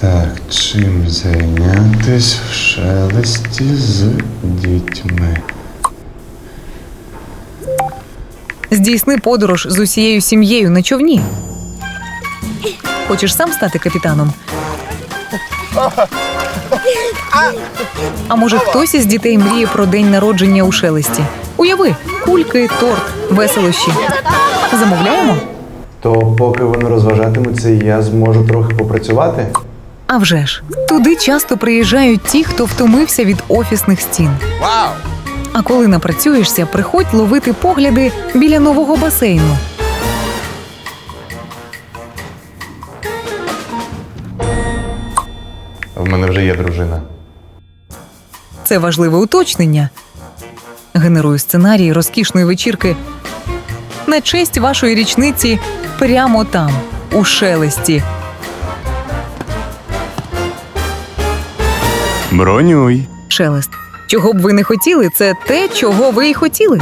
Так, чим зайнятись в шелесті з дітьми? Здійсни подорож з усією сім'єю на човні. Хочеш сам стати капітаном? А може хтось із дітей мріє про день народження у шелесті? Уяви, кульки, торт, веселощі. Замовляємо? То поки вони розважатимуться, я зможу трохи попрацювати? А вже ж, туди часто приїжджають ті, хто втомився від офісних стін. Вау! А коли напрацюєшся, приходь ловити погляди біля нового басейну. В мене вже є дружина. Це важливе уточнення. Генерую сценарій розкішної вечірки на честь вашої річниці прямо там, у шелесті. Бронюй. Шелест. Чого б ви не хотіли, це те, чого ви й хотіли.